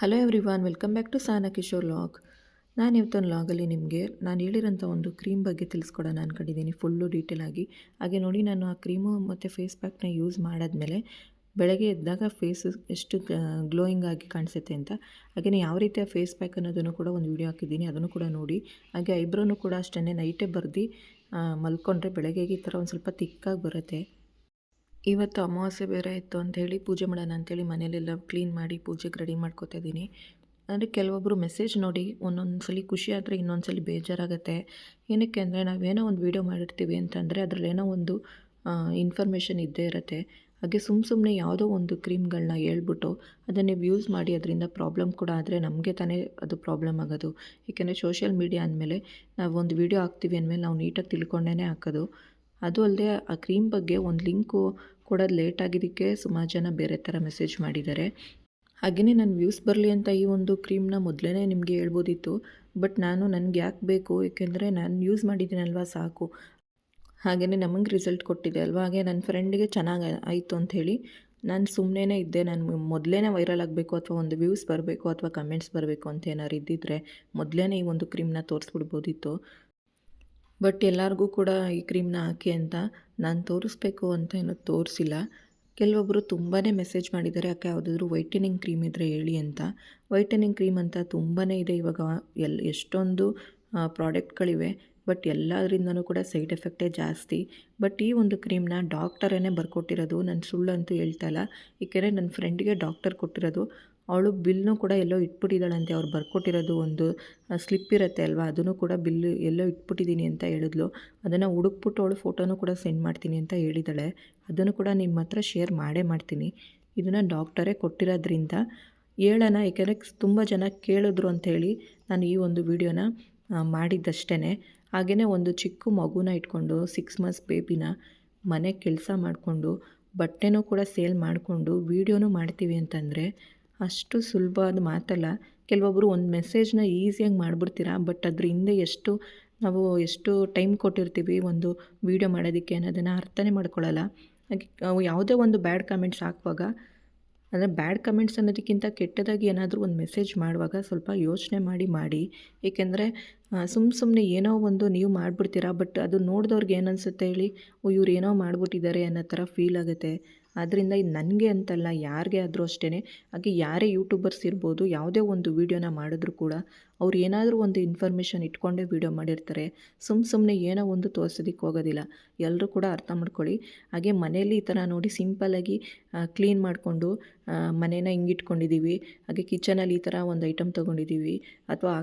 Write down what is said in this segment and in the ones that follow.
Hello everyone welcome back to Sana Kishore log ನಾನು ಇವತ್ತೊಂದು ಲಾಗಲ್ಲಿ ನಿಮಗೆ ನಾನು ಹೇಳಿರೋಂಥ ಒಂದು ಕ್ರೀಮ್ ಬಗ್ಗೆ ತಿಳಿಸ್ಕೊಡೋಣ ಅಂದ್ಕೊಂಡಿದ್ದೀನಿ ಫುಲ್ಲು ಡೀಟೇಲ್ ಆಗಿ. ಹಾಗೆ ನೋಡಿ ನಾನು ಆ ಕ್ರೀಮು ಮತ್ತು ಫೇಸ್ ಪ್ಯಾಕ್ನ ಯೂಸ್ ಮಾಡಾದ್ಮೇಲೆ ಬೆಳಗ್ಗೆ ಎದ್ದಾಗ ಫೇಸ್ ಎಷ್ಟು ಗ್ಲೋಯಿಂಗ್ ಆಗಿ ಕಾಣಿಸುತ್ತೆ ಅಂತ ಹಾಗೆಯೇ ಯಾವ ರೀತಿಯ ಫೇಸ್ ಪ್ಯಾಕ್ ಅನ್ನೋದನ್ನು ಕೂಡ ಒಂದು ವೀಡಿಯೋ ಹಾಕಿದ್ದೀನಿ, ಅದನ್ನು ಕೂಡ ನೋಡಿ. ಹಾಗೆ ಐಬ್ರೋನು ಕೂಡ ಅಷ್ಟೇ ನೈಟೇ ಬರ್ದು ಮಲ್ಕೊಂಡ್ರೆ ಬೆಳಗ್ಗೆಗೆ ಈ ಥರ ಒಂದು ಸ್ವಲ್ಪ ತಿಕ್ಕಾಗಿ ಬರುತ್ತೆ. ಇವತ್ತು ಅಮಾವಾಸ್ಯೆ ಬೇರೆ ಇತ್ತು ಅಂತ ಹೇಳಿ ಪೂಜೆ ಮಾಡೋಣ ಅಂತೇಳಿ ಮನೇಲೆಲ್ಲ ಕ್ಲೀನ್ ಮಾಡಿ ಪೂಜೆಗೆ ರೆಡಿ ಮಾಡ್ಕೋತಾ ಇದ್ದೀನಿ. ಅಂದರೆ ಕೆಲವೊಬ್ಬರು ಮೆಸೇಜ್ ನೋಡಿ ಒಂದೊಂದು ಸಲ ಖುಷಿ ಆದರೆ ಇನ್ನೊಂದು ಸಲ ಬೇಜಾರಾಗುತ್ತೆ. ಏನಕ್ಕೆ ಅಂದರೆ ನಾವೇನೋ ಒಂದು ವೀಡಿಯೋ ಮಾಡಿರ್ತೀವಿ ಅಂತಂದರೆ ಅದರಲ್ಲೇನೋ ಒಂದು ಇನ್ಫಾರ್ಮೇಷನ್ ಇದ್ದೇ ಇರುತ್ತೆ. ಹಾಗೆ ಸುಮ್ಮ ಸುಮ್ಮನೆ ಯಾವುದೋ ಒಂದು ಕ್ರೀಮ್ಗಳನ್ನ ಹೇಳ್ಬಿಟ್ಟು ಅದನ್ನು ನೀವು ಯೂಸ್ ಮಾಡಿ ಅದರಿಂದ ಪ್ರಾಬ್ಲಮ್ ಕೂಡ ಆದರೆ ನಮಗೆ ತಾನೇ ಅದು ಪ್ರಾಬ್ಲಮ್ ಆಗೋದು. ಏಕೆಂದರೆ ಸೋಷಿಯಲ್ ಮೀಡಿಯಾ ಅಂದಮೇಲೆ ನಾವು ಒಂದು ವೀಡಿಯೋ ಹಾಕ್ತೀವಿ ಅಂದಮೇಲೆ ನಾವು ನೀಟಾಗಿ ತಿಳ್ಕೊಂಡೇ ಹಾಕೋದು. ಅದು ಅಲ್ಲದೆ ಆ ಕ್ರೀಮ್ ಬಗ್ಗೆ ಒಂದು ಲಿಂಕು ಕೊಡೋದು ಲೇಟ್ ಆಗಿದ್ದಕ್ಕೆ ಸುಮಾರು ಜನ ಬೇರೆ ಥರ ಮೆಸೇಜ್ ಮಾಡಿದ್ದಾರೆ. ಹಾಗೆಯೇ ನನ್ನ ವ್ಯೂಸ್ ಬರಲಿ ಅಂತ ಈ ಒಂದು ಕ್ರೀಮ್ನ ಮೊದಲೇ ನಿಮಗೆ ಹೇಳ್ಬೋದಿತ್ತು, ಬಟ್ ನಾನು ನನಗೆ ಯಾಕೆ ಬೇಕು? ಏಕೆಂದರೆ ನಾನು ಯೂಸ್ ಮಾಡಿದ್ದೀನಲ್ವ ಸಾಕು. ಹಾಗೆಯೇ ನಮಗೆ ರಿಸಲ್ಟ್ ಕೊಟ್ಟಿದೆ ಅಲ್ವಾ? ಹಾಗೆ ನನ್ನ ಫ್ರೆಂಡಿಗೆ ಚೆನ್ನಾಗಿ ಆಯಿತು ಅಂಥೇಳಿ ನಾನು ಸುಮ್ಮನೆ ಇದ್ದೆ. ನಾನು ಮೊದಲೇ ವೈರಲ್ ಆಗಬೇಕು ಅಥವಾ ಒಂದು ವ್ಯೂಸ್ ಬರಬೇಕು ಅಥವಾ ಕಮೆಂಟ್ಸ್ ಬರಬೇಕು ಅಂತ ಏನಾರು ಇದ್ದಿದ್ದರೆ ಮೊದಲೇ ಈ ಒಂದು ಕ್ರೀಮ್ನ ತೋರಿಸ್ಬಿಡ್ಬೋದಿತ್ತು. ಬಟ್ ಎಲ್ಲರಿಗೂ ಕೂಡ ಈ ಕ್ರೀಮ್ನ ಹಾಕಿ ಅಂತ ನಾನು ತೋರಿಸ್ಬೇಕು ಅಂತ ಏನೂ ತೋರಿಸಿಲ್ಲ. ಕೆಲವೊಬ್ಬರು ತುಂಬಾ ಮೆಸೇಜ್ ಮಾಡಿದ್ದಾರೆ ಯಾಕೆ ಯಾವುದಾದ್ರೂ ವೈಟನಿಂಗ್ ಕ್ರೀಮ್ ಇದ್ದರೆ ಹೇಳಿ ಅಂತ. ವೈಟನಿಂಗ್ ಕ್ರೀಮ್ ಅಂತ ತುಂಬಾ ಇದೆ ಇವಾಗ. ಎಲ್, ಎಷ್ಟೊಂದು ಪ್ರಾಡಕ್ಟ್ಗಳಿವೆ ಬಟ್ ಎಲ್ಲದರಿಂದನೂ ಕೂಡ ಸೈಡ್ ಎಫೆಕ್ಟೇ ಜಾಸ್ತಿ. ಬಟ್ ಈ ಒಂದು ಕ್ರೀಮ್ನ ಡಾಕ್ಟರೇ ಬರ್ಕೊಟ್ಟಿರೋದು, ನಾನು ಸುಳ್ಳು ಅಂತೂ ಹೇಳ್ತಾ ಇಲ್ಲ. ಏಕೆಂದರೆ ನನ್ನ ಫ್ರೆಂಡಿಗೆ ಡಾಕ್ಟರ್ ಕೊಟ್ಟಿರೋದು ಅವಳು ಬಿಲ್ನು ಕೂಡ ಎಲ್ಲೋ ಇಟ್ಬಿಟ್ಟಿದ್ದಾಳಂತೆ. ಅವ್ರು ಬರ್ಕೊಟ್ಟಿರೋದು ಒಂದು ಸ್ಲಿಪ್ ಇರುತ್ತೆ ಅಲ್ವಾ? ಅದನ್ನು ಕೂಡ ಬಿಲ್ಲು ಎಲ್ಲೋ ಇಟ್ಬಿಟ್ಟಿದ್ದೀನಿ ಅಂತ ಹೇಳಿದ್ಲು. ಅದನ್ನು ಹುಡುಕ್ಬಿಟ್ಟು ಅವಳು ಫೋಟೋನು ಕೂಡ ಸೆಂಡ್ ಮಾಡ್ತೀನಿ ಅಂತ ಹೇಳಿದ್ದಾಳೆ. ಅದನ್ನು ಕೂಡ ನಿಮ್ಮ ಹತ್ರ ಶೇರ್ ಮಾಡೇ ಮಾಡ್ತೀನಿ. ಇದನ್ನು ಡಾಕ್ಟರೇ ಕೊಟ್ಟಿರೋದ್ರಿಂದ ಹೇಳೋಣ. ಏಕೆಂದರೆ ತುಂಬ ಜನ ಕೇಳಿದ್ರು ಅಂಥೇಳಿ ನಾನು ಈ ಒಂದು ವಿಡಿಯೋನ ಮಾಡಿದ್ದಷ್ಟೇ ಹಾಗೆಯೇ ಒಂದು ಚಿಕ್ಕ ಮಗುನ ಇಟ್ಕೊಂಡು ಸಿಕ್ಸ್ ಮಂತ್ಸ್ ಬೇಬಿನ ಮನೆ ಕೆಲಸ ಮಾಡಿಕೊಂಡು, ಬಟ್ಟೆನೂ ಕೂಡ ಸೇಲ್ ಮಾಡಿಕೊಂಡು, ವೀಡಿಯೋನೂ ಮಾಡ್ತೀವಿ ಅಂತಂದರೆ ಅಷ್ಟು ಸುಲಭವಾದ ಮಾತಲ್ಲ. ಕೆಲವೊಬ್ಬರು ಒಂದು ಮೆಸೇಜ್ನ ಈಸಿಯಾಗಿ ಮಾಡಿಬಿಡ್ತೀರಾ? ಬಟ್ ಅದ್ರ ಹಿಂದೆ ಎಷ್ಟು ನಾವು ಎಷ್ಟು ಟೈಮ್ ಕೊಟ್ಟಿರ್ತೀವಿ ಒಂದು ವೀಡಿಯೋ ಮಾಡೋದಕ್ಕೆ ಅನ್ನೋದನ್ನು ಅರ್ಥನೇ ಮಾಡ್ಕೊಳ್ಳಲ್ಲ ಹಾಗೆ ಯಾವುದೇ ಒಂದು ಬ್ಯಾಡ್ ಕಮೆಂಟ್ಸ್ ಹಾಕುವಾಗ, ಅಂದರೆ ಬ್ಯಾಡ್ ಕಮೆಂಟ್ಸ್ ಅನ್ನೋದಕ್ಕಿಂತ ಕೆಟ್ಟದಾಗಿ ಏನಾದರೂ ಒಂದು ಮೆಸೇಜ್ ಮಾಡುವಾಗ ಸ್ವಲ್ಪ ಯೋಚನೆ ಮಾಡಿ ಮಾಡಿ. ಏಕೆಂದರೆ ಸುಮ್ಮ ಸುಮ್ಮನೆ ಏನೋ ಒಂದು ನೀವು ಮಾಡಿಬಿಡ್ತೀರಾ ಬಟ್ ಅದು ನೋಡಿದವ್ರಿಗೆ ಏನನ್ಸುತ್ತೆ ಹೇಳಿ, ಓ, ಇವ್ರು ಏನೋ ಮಾಡಿಬಿಟ್ಟಿದ್ದಾರೆ ಅನ್ನೋ ಥರ ಫೀಲ್ ಆಗುತ್ತೆ. ಆದ್ದರಿಂದ ಇದು ನನಗೆ ಅಂತಲ್ಲ, ಯಾರಿಗೆ ಆದರೂ ಅಷ್ಟೇ ಹಾಗೆ ಯಾರೇ ಯೂಟ್ಯೂಬರ್ಸ್ ಇರ್ಬೋದು, ಯಾವುದೇ ಒಂದು ವೀಡಿಯೋನ ಮಾಡಿದ್ರು ಕೂಡ ಅವ್ರು ಏನಾದರೂ ಒಂದು ಇನ್ಫಾರ್ಮೇಷನ್ ಇಟ್ಕೊಂಡೇ ವೀಡಿಯೋ ಮಾಡಿರ್ತಾರೆ. ಸುಮ್ಮ ಸುಮ್ಮನೆ ಏನೋ ಒಂದು ತೋರ್ಸೋದಕ್ಕೆ ಹೋಗೋದಿಲ್ಲ. ಎಲ್ಲರೂ ಕೂಡ ಅರ್ಥ ಮಾಡ್ಕೊಳ್ಳಿ. ಹಾಗೆ ಮನೆಯಲ್ಲಿ ಈ ಥರ ನೋಡಿ ಸಿಂಪಲ್ಲಾಗಿ ಕ್ಲೀನ್ ಮಾಡಿಕೊಂಡು ಮನೇನ ಹಿಂಗಿಟ್ಕೊಂಡಿದ್ದೀವಿ ಹಾಗೆ ಕಿಚನಲ್ಲಿ ಈ ಥರ ಒಂದು ಐಟಮ್ ತೊಗೊಂಡಿದ್ದೀವಿ ಅಥವಾ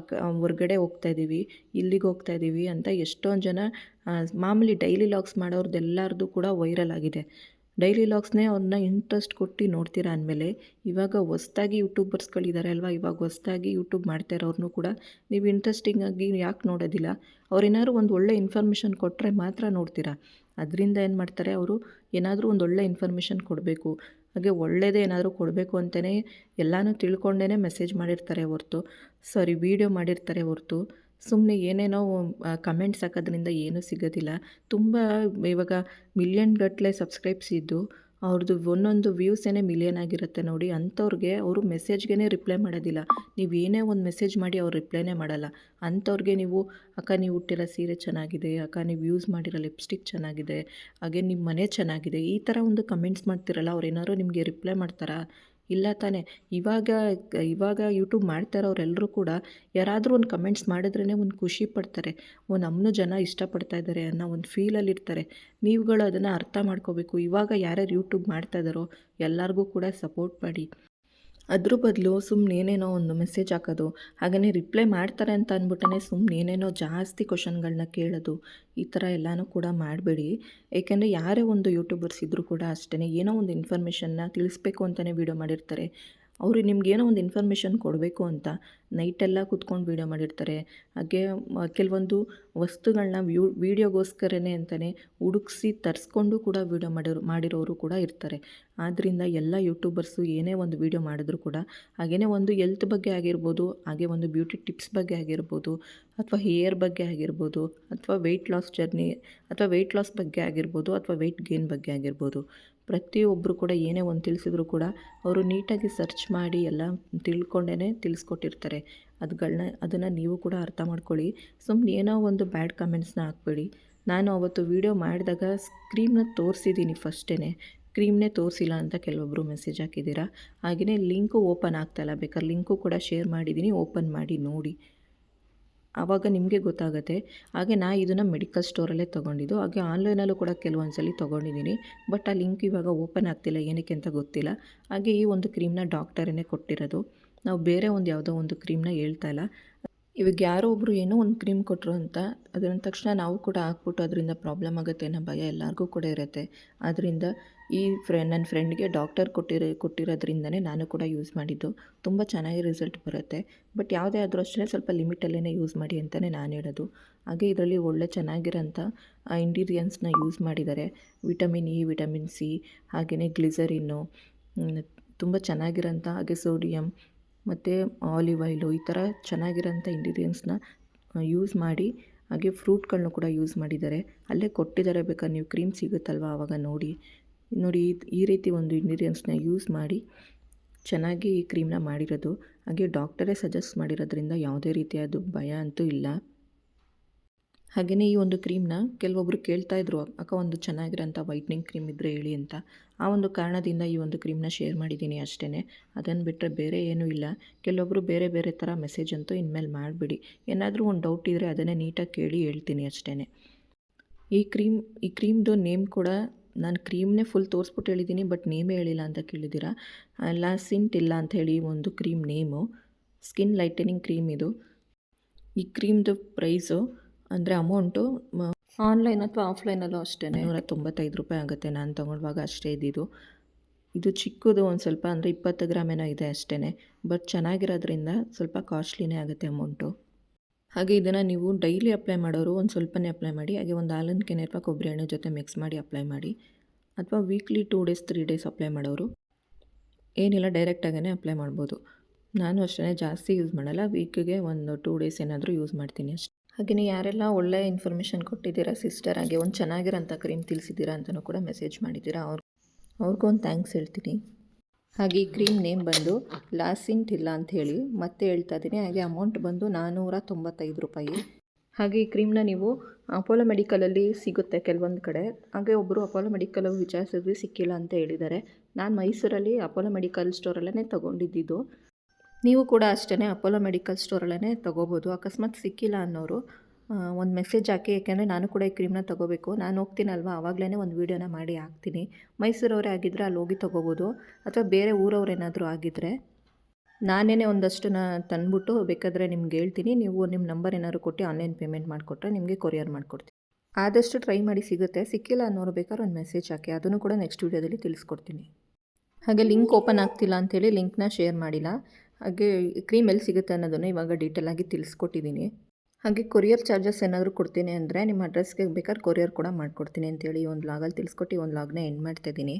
ಹೊರ್ಗಡೆ ಹೋಗ್ತಾ ಇದ್ದೀವಿ ಇಲ್ಲಿಗೆ ಹೋಗ್ತಾ ಇದ್ದೀವಿ ಅಂತ ಎಷ್ಟೊಂದು ಜನ ಮಾಮೂಲಿ ಡೈಲಿ ಲಾಗ್ಸ್ ಮಾಡೋರ್ದೆಲ್ಲರದು ಕೂಡ ವೈರಲ್ ಆಗಿದೆ. ಡೈಲಿ ಲಾಗ್ಸ್ನೇ ಅವ್ರನ್ನ ಇಂಟ್ರೆಸ್ಟ್ ಕೊಟ್ಟು ನೋಡ್ತೀರಾ ಅಂದಮೇಲೆ ಇವಾಗ ಹೊಸ್ದಾಗಿ ಯೂಟ್ಯೂಬರ್ಸ್ಗಳಿದ್ದಾರೆ ಅಲ್ವಾ? ಇವಾಗ ಹೊಸ್ದಾಗಿ ಯೂಟ್ಯೂಬ್ ಮಾಡ್ತಾ ಇರೋರ್ನೂ ಕೂಡ ನೀವು ಇಂಟ್ರೆಸ್ಟಿಂಗಾಗಿ ಯಾಕೆ ನೋಡೋದಿಲ್ಲ? ಅವ್ರೇನಾದ್ರು ಒಂದು ಒಳ್ಳೆ ಇನ್ಫಾರ್ಮೇಷನ್ ಕೊಟ್ಟರೆ ಮಾತ್ರ ನೋಡ್ತೀರಾ? ಅದರಿಂದ ಏನು ಮಾಡ್ತಾರೆ ಅವರು? ಏನಾದರೂ ಒಂದು ಒಳ್ಳೆ ಇನ್ಫಾರ್ಮೇಷನ್ ಕೊಡಬೇಕು. ಹಾಗೆ ಒಳ್ಳೆಯದೇ ಏನಾದರೂ ಕೊಡಬೇಕು ಅಂತಲೇ ಎಲ್ಲನೂ ತಿಳ್ಕೊಂಡೇ ಮೆಸೇಜ್ ಮಾಡಿರ್ತಾರೆ ಹೊರ್ತು. ಸಾರಿ ವೀಡಿಯೋ ಮಾಡಿರ್ತಾರೆ ಹೊರ್ತು. ಸುಮ್ಮನೆ ಏನೇನೋ ಕಮೆಂಟ್ಸ್ ಹಾಕೋದ್ರಿಂದ ಏನೂ ಸಿಗೋದಿಲ್ಲ. ತುಂಬ ಇವಾಗ ಮಿಲಿಯನ್ ಗಟ್ಟಲೆ ಸಬ್ಸ್ಕ್ರೈಬ್ಸ್ ಇದ್ದು ಅವ್ರದ್ದು ಒಂದೊಂದು ವ್ಯೂಸೇನೆ ಮಿಲಿಯನ್ ಆಗಿರುತ್ತೆ ನೋಡಿ, ಅಂಥವ್ರಿಗೆ ಅವರು ಮೆಸೇಜ್ಗೆ ರಿಪ್ಲೈ ಮಾಡೋದಿಲ್ಲ. ನೀವು ಏನೇ ಒಂದು ಮೆಸೇಜ್ ಮಾಡಿ ಅವ್ರು ರಿಪ್ಲೈನೇ ಮಾಡಲ್ಲ. ಅಂಥವ್ರಿಗೆ ನೀವು, ಅಕ್ಕ, ನೀವು ಹುಟ್ಟಿರೋ ಸೀರೆ ಚೆನ್ನಾಗಿದೆ, ಅಕ್ಕ, ನೀವು ಯೂಸ್ ಮಾಡಿರೋ ಲಿಪ್ಸ್ಟಿಕ್ ಚೆನ್ನಾಗಿದೆ, ಹಾಗೆ ನಿಮ್ಮ ಮನೆ ಚೆನ್ನಾಗಿದೆ, ಈ ಥರ ಒಂದು ಕಮೆಂಟ್ಸ್ ಮಾಡ್ತಿರಲ್ಲ, ಅವ್ರು ಏನಾದ್ರು ನಿಮಗೆ ರಿಪ್ಲೈ ಮಾಡ್ತಾರಾ? ಇಲ್ಲ ತಾನೇ. ಇವಾಗ ಇವಾಗ ಯೂಟ್ಯೂಬ್ ಮಾಡ್ತಾ ಇರೋರೆಲ್ಲರೂ ಕೂಡ ಯಾರಾದರೂ ಒಂದು ಕಮೆಂಟ್ಸ್ ಮಾಡಿದ್ರೇ ಒಂದು ಖುಷಿ ಪಡ್ತಾರೆ. ಓ ನಮ್ಮನ್ನು ಜನ ಇಷ್ಟಪಡ್ತಾ ಇದ್ದಾರೆ ಅನ್ನೋ ಒಂದು ಫೀಲಲ್ಲಿರ್ತಾರೆ ನೀವುಗಳು ಅದನ್ನು ಅರ್ಥ ಮಾಡ್ಕೋಬೇಕು. ಇವಾಗ ಯಾರ್ಯಾರು ಯೂಟ್ಯೂಬ್ ಮಾಡ್ತಾ ಇದ್ದಾರೋ ಎಲ್ಲರಿಗೂ ಕೂಡ ಸಪೋರ್ಟ್ ಮಾಡಿ. ಅದ್ರ ಬದಲು ಸುಮ್ಮನೆ ಏನೇನೋ ಒಂದು ಮೆಸೇಜ್ ಹಾಕೋದು ಹಾಗೆಯೇ ರಿಪ್ಲೈ ಮಾಡ್ತಾರೆ ಅಂತ ಅಂದ್ಬಿಟ್ಟೇ ಸುಮ್ಮನೆ ಏನೇನೋ ಜಾಸ್ತಿ ಕ್ವಶನ್ಗಳನ್ನ ಕೇಳೋದು, ಈ ಥರ ಎಲ್ಲನೂ ಕೂಡ ಮಾಡಬೇಡಿ. ಏಕೆಂದರೆ ಯಾರೇ ಒಂದು ಯೂಟ್ಯೂಬರ್ಸ್ ಇದ್ದರೂ ಕೂಡ ಅಷ್ಟೇ ಏನೋ ಒಂದು ಇನ್ಫಾರ್ಮೇಷನ್ನ ತಿಳಿಸ್ಬೇಕು ಅಂತಲೇ ವೀಡಿಯೋ ಮಾಡಿರ್ತಾರೆ. ಅವರು ನಿಮ್ಗೇನೋ ಒಂದು ಇನ್ಫಾರ್ಮೇಷನ್ ಕೊಡಬೇಕು ಅಂತ ನೈಟೆಲ್ಲ ಕೂತ್ಕೊಂಡು ವೀಡಿಯೋ ಮಾಡಿರ್ತಾರೆ. ಹಾಗೆ ಕೆಲವೊಂದು ವಸ್ತುಗಳನ್ನ ವ್ಯೂ ವೀಡಿಯೋಗೋಸ್ಕರನೇ ಅಂತಲೇ ಹುಡುಕ್ಸಿ ತರಿಸ್ಕೊಂಡು ಕೂಡ ವೀಡಿಯೋ ಮಾಡಿರೋ, ಮಾಡಿರೋರು ಕೂಡ ಇರ್ತಾರೆ. ಆದ್ದರಿಂದ ಎಲ್ಲ ಯೂಟ್ಯೂಬರ್ಸು ಏನೇ ಒಂದು ವೀಡಿಯೋ ಮಾಡಿದ್ರು ಕೂಡ ಹಾಗೆಯೇ ಒಂದು ಎಲ್ತ್ ಬಗ್ಗೆ ಆಗಿರ್ಬೋದು, ಹಾಗೆ ಒಂದು ಬ್ಯೂಟಿ ಟಿಪ್ಸ್ ಬಗ್ಗೆ ಆಗಿರ್ಬೋದು, ಅಥವಾ ಹೇರ್ ಬಗ್ಗೆ ಆಗಿರ್ಬೋದು, ಅಥವಾ ವೆಯ್ಟ್ ಲಾಸ್ ಜರ್ನಿ ಅಥವಾ ವೆಯ್ಟ್ ಲಾಸ್ ಬಗ್ಗೆ ಆಗಿರ್ಬೋದು, ಅಥವಾ ವೆಯ್ಟ್ ಗೇನ್ ಬಗ್ಗೆ ಆಗಿರ್ಬೋದು. ಪ್ರತಿಯೊಬ್ಬರು ಕೂಡ ಏನೇ ಒಂದು ತಿಳಿಸಿದ್ರು ಕೂಡ ಅವರು ನೀಟಾಗಿ ಸರ್ಚ್ ಮಾಡಿ ಎಲ್ಲ ತಿಳ್ಕೊಂಡೇ ತಿಳಿಸ್ಕೊಟ್ಟಿರ್ತಾರೆ. ಅದುಗಳನ್ನ ಅದನ್ನು ನೀವು ಕೂಡ ಅರ್ಥ ಮಾಡ್ಕೊಳ್ಳಿ. ಸುಮ್ಮನೆ ಏನೋ ಒಂದು ಬ್ಯಾಡ್ ಕಮೆಂಟ್ಸ್ನ ಹಾಕ್ಬೇಡಿ. ನಾನು ಅವತ್ತು ವೀಡಿಯೋ ಮಾಡಿದಾಗ ಸ್ಕ್ರೀಮ್ನ ತೋರಿಸಿದ್ದೀನಿ ಫಸ್ಟೇ ಕ್ರೀಮ್ನೇ ತೋರಿಸಿಲ್ಲ ಅಂತ ಕೆಲವೊಬ್ಬರು ಮೆಸೇಜ್ ಹಾಕಿದ್ದೀರಾ? ಹಾಗೆಯೇ ಲಿಂಕು ಓಪನ್ ಆಗ್ತಾಯಿಲ್ಲ ಬೇಕಾದ್ರೆ ಲಿಂಕು ಕೂಡ ಶೇರ್ ಮಾಡಿದ್ದೀನಿ ಓಪನ್ ಮಾಡಿ ನೋಡಿ. ಆವಾಗ ನಿಮಗೆ ಗೊತ್ತಾಗುತ್ತೆ. ಹಾಗೆ ನಾ ಇದನ್ನು ಮೆಡಿಕಲ್ ಸ್ಟೋರಲ್ಲೇ ತೊಗೊಂಡಿದ್ದು. ಹಾಗೆ ಆನ್ಲೈನಲ್ಲೂ ಕೂಡ ಕೆಲವೊಂದು ಸಲ ತೊಗೊಂಡಿದ್ದೀನಿ. ಬಟ್ ಆ ಲಿಂಕ್ ಇವಾಗ ಓಪನ್ ಆಗ್ತಿಲ್ಲ. ಏನಕ್ಕೆ ಅಂತ ಗೊತ್ತಿಲ್ಲ. ಹಾಗೆ ಈ ಒಂದು ಕ್ರೀಮ್ನ ಡಾಕ್ಟರೇ ಕೊಟ್ಟಿರೋದು. ನಾವು ಬೇರೆ ಒಂದು ಯಾವುದೋ ಒಂದು ಕ್ರೀಮ್ನ ಹೇಳ್ತಾ ಇಲ್ಲ. ಇವಾಗ ಯಾರೋ ಒಬ್ಬರು ಏನೋ ಒಂದು ಕ್ರೀಮ್ ಕೊಟ್ಟರು ಅಂತ ಅದರ ತಕ್ಷಣ ನಾವು ಕೂಡ ಹಾಕ್ಬಿಟ್ಟು ಅದರಿಂದ ಪ್ರಾಬ್ಲಮ್ ಆಗುತ್ತೆ ಅನ್ನೋ ಭಯ ಎಲ್ಲರಿಗೂ ಕೂಡ ಇರುತ್ತೆ. ಆದ್ದರಿಂದ ಈ ಫ್ರೆ ನನ್ನ ಫ್ರೆಂಡ್ಗೆ ಡಾಕ್ಟರ್ ಕೊಟ್ಟಿರೋ, ಕೊಟ್ಟಿರೋದ್ರಿಂದನೇ ನಾನು ಕೂಡ ಯೂಸ್ ಮಾಡಿದ್ದು. ತುಂಬ ಚೆನ್ನಾಗಿ ರಿಸಲ್ಟ್ ಬರುತ್ತೆ. ಬಟ್ ಯಾವುದೇ ಆದರೂ ಅಷ್ಟೇ ಸ್ವಲ್ಪ ಲಿಮಿಟಲ್ಲೇ ಯೂಸ್ ಮಾಡಿ ಅಂತಲೇ ನಾನು ಹೇಳೋದು. ಹಾಗೆ ಇದರಲ್ಲಿ ಒಳ್ಳೆ ಚೆನ್ನಾಗಿರೋಂಥ ಇಂಗ್ರೀಡಿಯೆಂಟ್ಸ್ನ ಯೂಸ್ ಮಾಡಿದ್ದಾರೆ. ವಿಟಮಿನ್ ಇ ವಿಟಮಿನ್ ಸಿ ಹಾಗೆಯೇ ಗ್ಲಿಸರಿನ್ನು ತುಂಬ ಚೆನ್ನಾಗಿರೋಂಥ, ಹಾಗೆ ಸೋಡಿಯಮ್ ಮತ್ತು ಆಲಿವ್ ಆಯಿಲು ಈ ಥರ ಚೆನ್ನಾಗಿರೋಂಥ ಇಂಗ್ರೀಡಿಯೆಂಟ್ಸ್ನ ಯೂಸ್ ಮಾಡಿ, ಹಾಗೆ ಫ್ರೂಟ್ಗಳನ್ನು ಕೂಡ ಯೂಸ್ ಮಾಡಿದ್ದಾರೆ. ಅಲ್ಲೇ ಕೊಟ್ಟಿದ್ದಾರೆ ಬೇಕಾದ್ರೆ ನೀವು ಕ್ರೀಮ್ ಸಿಗುತ್ತಲ್ವ ಆವಾಗ ನೋಡಿ. ನೋಡಿ, ಈ ರೀತಿ ಒಂದು ಇಂಗ್ರೀಡಿಯೆಂಟ್ಸ್ನ ಯೂಸ್ ಮಾಡಿ ಚೆನ್ನಾಗಿ ಈ ಕ್ರೀಮ್ನ ಮಾಡಿರೋದು. ಹಾಗೆ ಡಾಕ್ಟರೇ ಸಜೆಸ್ಟ್ ಮಾಡಿರೋದ್ರಿಂದ ಯಾವುದೇ ರೀತಿಯಾದ ಭಯ ಅಂತೂ ಇಲ್ಲ. ಹಾಗೆಯೇ ಈ ಒಂದು ಕ್ರೀಮ್ನ ಕೆಲವೊಬ್ಬರು ಕೇಳ್ತಾಯಿದ್ರು ಅಕ್ಕ, ಒಂದು ಚೆನ್ನಾಗಿರೋಂಥ ವೈಟ್ನಿಂಗ್ ಕ್ರೀಮ್ ಇದ್ದರೆ ಹೇಳಿ ಅಂತ. ಆ ಒಂದು ಕಾರಣದಿಂದ ಈ ಒಂದು ಕ್ರೀಮ್ನ ಶೇರ್ ಮಾಡಿದ್ದೀನಿ ಅಷ್ಟೇ ಅದನ್ನು ಬಿಟ್ಟರೆ ಬೇರೆ ಏನೂ ಇಲ್ಲ. ಕೆಲವೊಬ್ಬರು ಬೇರೆ ಬೇರೆ ಥರ ಮೆಸೇಜ್ ಅಂತೂ ಇನ್ಮೇಲೆ ಮಾಡಿಬಿಡಿ. ಏನಾದರೂ ಒಂದು ಡೌಟ್ ಇದ್ದರೆ ಅದನ್ನೇ ನೀಟಾಗಿ ಕೇಳಿ ಹೇಳ್ತೀನಿ ಅಷ್ಟೇ ಈ ಕ್ರೀಮ್, ಈ ಕ್ರೀಮ್ದು ನೇಮ್ ಕೂಡ ನಾನು ಕ್ರೀಮ್ನೇ ಫುಲ್ ತೋರಿಸ್ಬಿಟ್ಟು ಹೇಳಿದ್ದೀನಿ, ಬಟ್ ನೇಮೇ ಹೇಳಿಲ್ಲ ಅಂತ ಕೇಳಿದ್ದೀರಾ? ಲಾಸಿಂಟ್ ಇಲ್ಲ ಅಂತ ಹೇಳಿ ಒಂದು cream name. Skin lightening cream ಇದು. ಈ ಕ್ರೀಮ್ದು ಪ್ರೈಸು ಅಂದರೆ ಅಮೌಂಟು ಆನ್ಲೈನ್ ಅಥವಾ ಆಫ್ಲೈನಲ್ಲೂ ಅಷ್ಟೇ ನೂರ ತೊಂಬತ್ತೈದು ರೂಪಾಯಿ ಆಗುತ್ತೆ ನಾನು ತೊಗೊಳ್ಳುವಾಗ ಅಷ್ಟೇ ಇದ್ದಿದ್ದು. ಇದು ಚಿಕ್ಕದು ಒಂದು ಸ್ವಲ್ಪ ಅಂದರೆ ಇಪ್ಪತ್ತು ಗ್ರಾಮ್ ಏನೋ ಇದೆ ಅಷ್ಟೇ ಬಟ್ ಚೆನ್ನಾಗಿರೋದ್ರಿಂದ ಸ್ವಲ್ಪ ಕಾಸ್ಟ್ಲಿನೇ ಆಗುತ್ತೆ ಅಮೌಂಟು. ಹಾಗೆ ಇದನ್ನು ನೀವು ಡೈಲಿ ಅಪ್ಲೈ ಮಾಡೋರು ಒಂದು ಸ್ವಲ್ಪನೇ ಅಪ್ಲೈ ಮಾಡಿ ಹಾಗೆ ಒಂದು ಹಾಲಿನ ಅಥವಾ ಕೊಬ್ಬರಿ ಎಣ್ಣೆ ಜೊತೆ ಮಿಕ್ಸ್ ಮಾಡಿ ಅಪ್ಲೈ ಮಾಡಿ. ಅಥವಾ weekly two days three days apply ಮಾಡೋರು. ಏನಿಲ್ಲ ಡೈರೆಕ್ಟಾಗೇ ಅಪ್ಲೈ ಮಾಡ್ಬೋದು. ನಾನು ಅಷ್ಟೇ ಜಾಸ್ತಿ ಯೂಸ್ ಮಾಡಲ್ಲ ವೀಕಿಗೆ ಒಂದು ಟೂ ಡೇಸ್ ಏನಾದರೂ ಯೂಸ್ ಮಾಡ್ತೀನಿ ಅಷ್ಟೇ. ಹಾಗೆಯೇ ಯಾರೆಲ್ಲ ಒಳ್ಳೆಯ ಇನ್ಫಾರ್ಮೇಷನ್ ಕೊಟ್ಟಿದ್ದೀರಾ ಸಿಸ್ಟರ್ ಹಾಗೆ ಒಂದು ಚೆನ್ನಾಗಿರೋಂಥ ಕ್ರೀಮ್ ತಿಳಿಸಿದ್ದೀರಾ ಅಂತಲೂ ಕೂಡ ಮೆಸೇಜ್ ಮಾಡಿದ್ದೀರಾ. ಅವ್ರು, ಅವ್ರಿಗೂ ಒಂದು ಥ್ಯಾಂಕ್ಸ್ ಹೇಳ್ತೀನಿ. ಹಾಗೆ ಈ ಕ್ರೀಮ್ ನೇಮ್ ಬಂದು ಲಾಸಿಂಟ್ ಇಲ್ಲ ಅಂತ ಹೇಳಿ ಮತ್ತೆ ಹೇಳ್ತಾ ಇದ್ದೀನಿ. ಹಾಗೆ ಅಮೌಂಟ್ ಬಂದು ನಾನ್ನೂರ ತೊಂಬತ್ತೈದು ರೂಪಾಯಿ. ಹಾಗೆ ಈ ಕ್ರೀಮ್ನ ನೀವು ಅಪೋಲೋ ಮೆಡಿಕಲಲ್ಲಿ ಸಿಗುತ್ತೆ ಕೆಲವೊಂದು ಕಡೆ. ಹಾಗೆ ಒಬ್ಬರು ಅಪೋಲೋ ಮೆಡಿಕಲಲ್ಲಿ ವಿಚಾರಿಸಿದ್ವಿ ಸಿಕ್ಕಿಲ್ಲ ಅಂತ ಹೇಳಿದ್ದಾರೆ. ನಾನು ಮೈಸೂರಲ್ಲಿ ಅಪೋಲೋ ಮೆಡಿಕಲ್ ಸ್ಟೋರಲ್ಲೇ ತೊಗೊಂಡಿದ್ದು. ನೀವು ಕೂಡ ಅಷ್ಟೇ ಅಪೋಲೋ ಮೆಡಿಕಲ್ ಸ್ಟೋರಲ್ಲೇ ತೊಗೋಬೋದು. ಅಕಸ್ಮಾತ್ ಸಿಕ್ಕಿಲ್ಲ ಅನ್ನೋರು ಒಂದು ಮೆಸೇಜ್ ಹಾಕಿ, ಯಾಕೆಂದರೆ ನಾನು ಕೂಡ ಈ ಕ್ರೀಮ್ನ ತೊಗೋಬೇಕು. ನಾನು ಹೋಗ್ತೀನಲ್ವ? ಆವಾಗಲೇ ಒಂದು ವೀಡಿಯೋನ ಮಾಡಿ ಹಾಕ್ತೀನಿ. ಮೈಸೂರವರೇ ಆಗಿದ್ದರೆ ಅಲ್ಲಿ ಹೋಗಿ ತೊಗೋಬೋದು. ಅಥವಾ ಬೇರೆ ಊರವ್ರು ಏನಾದರೂ ಆಗಿದ್ದರೆ ನಾನೇ ಒಂದಷ್ಟನ್ನ ತಂದ್ಬಿಟ್ಟು ಬೇಕಾದರೆ ನಿಮ್ಗೆ ಹೇಳ್ತೀನಿ. ನೀವು ನಿಮ್ಮ ನಂಬರ್ ಏನಾದ್ರು ಕೊಟ್ಟು ಆನ್ಲೈನ್ ಪೇಮೆಂಟ್ ಮಾಡಿಕೊಟ್ರೆ ನಿಮಗೆ ಕೊರಿಯರ್ ಮಾಡಿಕೊಡ್ತೀನಿ. ಆದಷ್ಟು ಟ್ರೈ ಮಾಡಿ ಸಿಗುತ್ತೆ. ಸಿಕ್ಕಿಲ್ಲ ಅನ್ನೋರು ಬೇಕಾದ್ರೆ ಒಂದು ಮೆಸೇಜ್ ಹಾಕಿ. ಅದನ್ನು ಕೂಡ ನೆಕ್ಸ್ಟ್ ವೀಡಿಯೋದಲ್ಲಿ ತಿಳಿಸ್ಕೊಡ್ತೀನಿ. ಹಾಗೆ ಲಿಂಕ್ ಓಪನ್ ಆಗ್ತಿಲ್ಲ ಅಂಥೇಳಿ ಲಿಂಕ್ನ ಶೇರ್ ಮಾಡಿಲ್ಲ. ಹಾಗೆ ಕ್ರೀಮ್ ಎಲ್ಲಿ ಸಿಗುತ್ತೆ ಅನ್ನೋದನ್ನು ಇವಾಗ ಡೀಟೇಲಾಗಿ ತಿಳಿಸ್ಕೊಟ್ಟಿದ್ದೀನಿ ಹಾಗೆ ಕೊರಿಯರ್ ಚಾರ್ಜಸ್ ಏನಾದರೂ ಕೊಡ್ತೀನಿ ಅಂದರೆ ನಿಮ್ಮ ಅಡ್ರೆಸ್ಗೆ ಬೇಕಾದ್ರೆ ಕೊರಿಯರ್ ಕೂಡ ಮಾಡಿಕೊಡ್ತೀನಿ ಅಂತೇಳಿ ಒಂದು ಲಾಗಲ್ಲಿ ತಿಳಿಸ್ಕೊಟ್ಟು ಒಂದು ಲಾಗ್ನ ಎಂಡ್ ಮಾಡ್ತಾಯಿದ್ದೀನಿ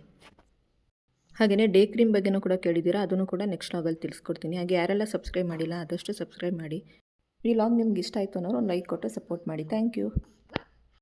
ಹಾಗೆಯೇ ಡೇ ಕ್ರೀಮ್ ಬಗ್ಗೆನೂ ಕೂಡ ಕೇಳಿದ್ದೀರಾ, ಅದನ್ನು ಕೂಡ ನೆಕ್ಸ್ಟ್ ಲಾಗಲ್ಲಿ ತಿಳಿಸ್ಕೊಡ್ತೀನಿ. ಹಾಗೆ ಯಾರೆಲ್ಲ ಸಬ್ಸ್ಕ್ರೈಬ್ ಮಾಡಿಲ್ಲ ಆದಷ್ಟು ಸಬ್ಸ್ಕ್ರೈಬ್ ಮಾಡಿ. ಈ ಲಾಗ್ ನಿಮ್ಗೆ ಇಷ್ಟ ಆಯಿತು ಅನ್ನೋರು ಒಂದು ಲೈಕ್ ಕೊಟ್ಟು ಸಪೋರ್ಟ್ ಮಾಡಿ. Thank you